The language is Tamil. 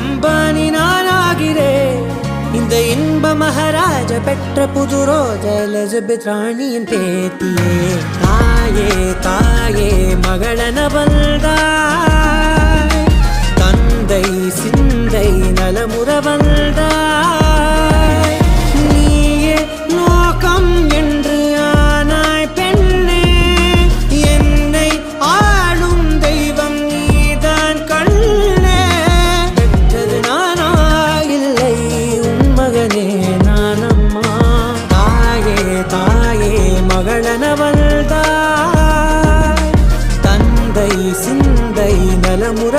அம்பானி நானாகிறேன் இந்த இன்ப மகாராஜ பெற்ற புது ரோஜ எலிசபெத் ராணியின் பேத்தியே. தாயே தாயே மகளன வந்தாய் தந்தை சிந்தை நலமுற வந்தாய் மகளனவள்தாய் தந்தை சிந்தை நலமுற